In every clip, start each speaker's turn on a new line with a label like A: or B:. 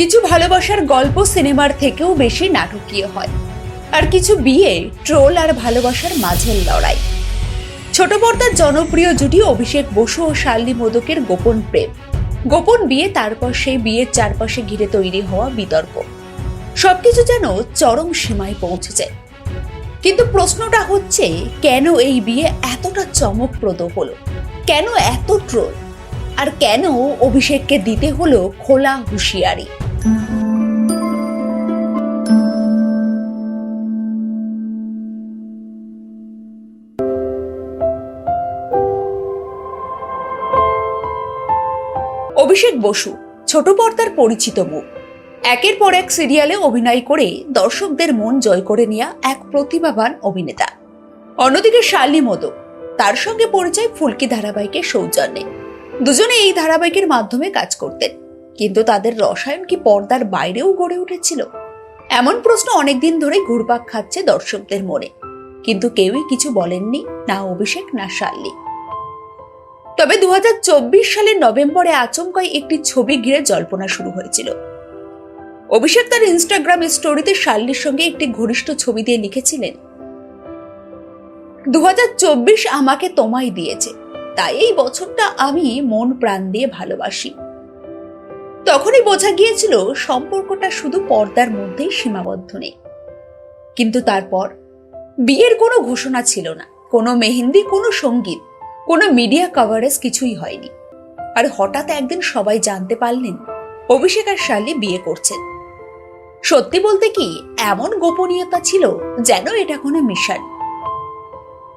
A: কিছু ভালোবাসার গল্প সিনেমার থেকেও বেশি নাটকীয় হয়। আর কিছু বিয়ে, ট্রোল আর ভালোবাসার মাঝের লড়াই। ছোট পর্দার জনপ্রিয় জুটি অভিষেক বসু ও শাল্লি মোদকের গোপন প্রেম। গোপন বিয়ে, তারপর সেই বিয়ের চারপাশে ঘিরে তৈরি হওয়া বিতর্ক। সবকিছু যেন চরম সীমায় পৌঁছেছে। কিন্তু প্রশ্নটা হচ্ছে, কেন এই বিয়ে এতটা চমকপ্রদ হলো? কেন এত ট্রোল? আর কেন অভিষেককে দিতে হলো খোলা হুঁশিয়ারি? অভিষেক বসু, ছোট পর্দার পরিচিত মুখ একের পর এক সিরিয়ালে অভিনয় করে দর্শকদের মন জয় করে নেওয়া এক প্রতিভাবান অভিনেতা। অন্যদিকে শার্লি মোদক তার সঙ্গে পরিচয় ফুলকি ধারাবাহিকের সৌজন্যে। দুজনে এই ধারাবাহিকের মাধ্যমে কাজ করতেন, কিন্তু তাদের রসায়ন কি পর্দার বাইরেও গড়ে উঠেছিল? এমন প্রশ্ন অনেকদিন ধরে ঘুরপাক খাচ্ছে দর্শকদের মনে। কিন্তু কেউই কিছু বলেননি, না অভিষেক, না শার্লি তবে দু হাজার চব্বিশ সালের নভেম্বরে আচমকাই একটি ছবি ঘিরে জল্পনা শুরু হয়েছিল। অভিষেক তার ইনস্টাগ্রাম স্টোরিতে শার্লির সঙ্গে একটি ঘনিষ্ঠ ছবি দিয়ে লিখেছিলেন দু হাজার চব্বিশ আমাকে তোমায় দিয়েছে, তাই এই বছরটা আমি মন প্রাণ দিয়ে ভালোবাসি। তখনই বোঝা গিয়েছিল সম্পর্কটা শুধু পর্দার মধ্যেই সীমাবদ্ধ নেই। কিন্তু তারপর বিয়ের কোনো ঘোষণা ছিল না, কোনো মেহেন্দি, কোনো সংগীত কোনো মিডিয়া কভারেজ কিছুই হয়নি। আর হঠাৎ একদিন সবাই জানতে পারলেন, অভিষেক আর শালি বিয়ে করছেন। সত্যি বলতে কি, এমন গোপনীয়তা ছিল যেন এটা কোনো মিশন।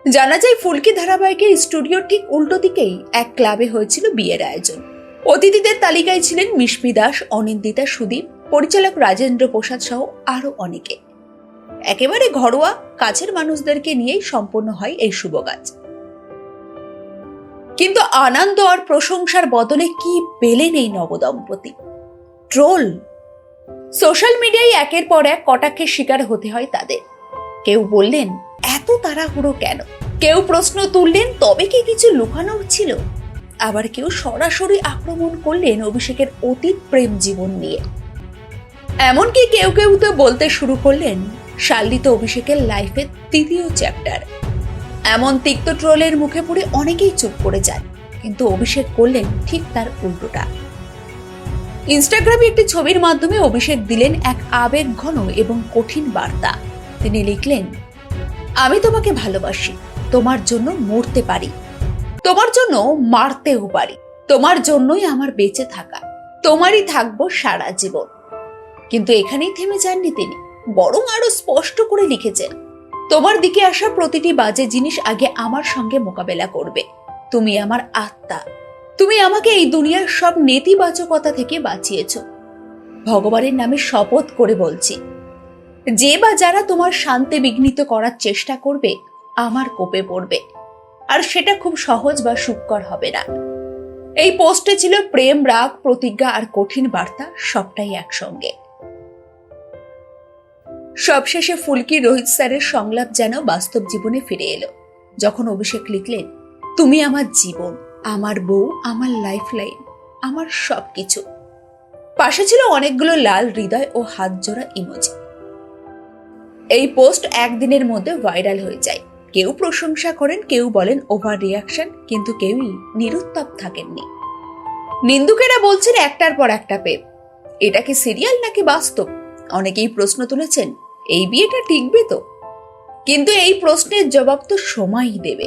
A: জানা যায় ফুলকি ধারাবাহিকের স্টুডিওর ঠিক উল্টো দিকেই এক ক্লাবে হয়েছিল বিয়ের আয়োজন। অতিথিদের তালিকায় ছিলেন মিশমি দাস, অনিন্দিতা সুদীপ, পরিচালক রাজেন্দ্র প্রসাদ সহ আরও অনেকে। একেবারে ঘরোয়া কাছের মানুষদেরকে নিয়েই সম্পন্ন হয় এই শুভ কাজ। কিন্তু আনন্দ আর প্রশংসার বদলে কি পেলেন এই নবদম্পতি? ট্রোল। সোশ্যাল মিডিয়ায় একের পর এক কটাক্ষের শিকার হতে হয় তাদের। কেউ বললেন, এত তাড়াহুড়ো কেন? কেউ প্রশ্ন তুললেন, তবে কি কিছু লুকানো ছিল? আবার কেউ সরাসরি আক্রমণ করলেন অভিষেকের অতীত প্রেম জীবন নিয়ে। এমনকি কেউ কেউ তো বলতে শুরু করলেন শাল্লি তো অভিষেকের লাইফের তৃতীয় চ্যাপ্টার এমন তিক্ত ট্রোলের মুখে পড়ে অনেকেই চুপ করে যায়, কিন্তু অভিষেক করলেন ঠিক তার উল্টোটা। ইনস্টাগ্রামে একটি ছবির মাধ্যমে অভিষেক দিলেন এক আবেগ ঘন এবং কঠিন বার্তা। তিনি লিখলেন, আমি তোমাকে ভালোবাসি, তোমার জন্য মরতে পারি, তোমার জন্য মারতেও পারি, তোমার জন্যই আমার বেঁচে থাকা, তোমারই থাকব সারা জীবন। কিন্তু এখানেই থেমে যাননি তিনি, বরং আরও স্পষ্ট করে লিখেছেন তোমার দিকে আসা প্রতিটি বাজে জিনিস আগে আমার সঙ্গে মোকাবেলা করবে। তুমি আমার আত্মা। তুমি আমাকে এই দুনিয়ার সব নেতিবাচকতা থেকে বাঁচিয়েছ। ভগবানের নামে শপথ করে বলছি, যে বা যারা তোমার শান্তি বিঘ্নিত করার চেষ্টা করবে, আমার কোপে পড়বে। আর সেটা খুব সহজ বা সুকর হবে না। এই পোস্টে ছিল প্রেম, রাগ, প্রতিজ্ঞা আর কঠিন বার্তা সবটাই একসঙ্গে। সবশেষে ফুলকি রোহিত স্যারের সংলাপ যেন বাস্তব জীবনে ফিরে এলো। যখন অভিষেক লিখলেন, তুমি আমার জীবন, আমার বউ, আমার লাইফ লাইন আমার সবকিছু। পাশে ছিল অনেকগুলো লাল হৃদয় ও হাত জোড়া ইমোজি। এই পোস্ট একদিনের মধ্যে ভাইরাল হয়ে যায়। কেউ প্রশংসা করেন, কেউ বলেন ওভার রিয়াকশন, কিন্তু কেউই নিরুত্তাপ থাকেননি। নিন্দুকেরা বলছেন একটার পর একটা পেপ। এটা কি সিরিয়াল নাকি বাস্তব? অনেকেই প্রশ্ন তুলেছেন এই বিয়েটা টিকবে তো। কিন্তু এই প্রশ্নের জবাব তো সময়ই দেবে।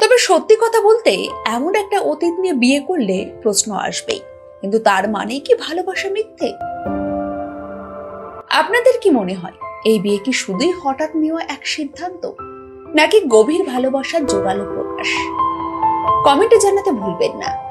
A: তবে সত্যি কথা বলতে, এমন একটা অতীত নিয়ে বিয়ে করলে প্রশ্ন আসবেই। কিন্তু তার মানে কি ভালোবাসা মিথ্যে? আপনাদের কি মনে হয়, এই বিয়ে কি শুধুই হঠাৎ নেওয়া এক সিদ্ধান্ত, নাকি গভীর ভালোবাসার জোরালো প্রকাশ? কমেন্টে জানাতে ভুলবেন না।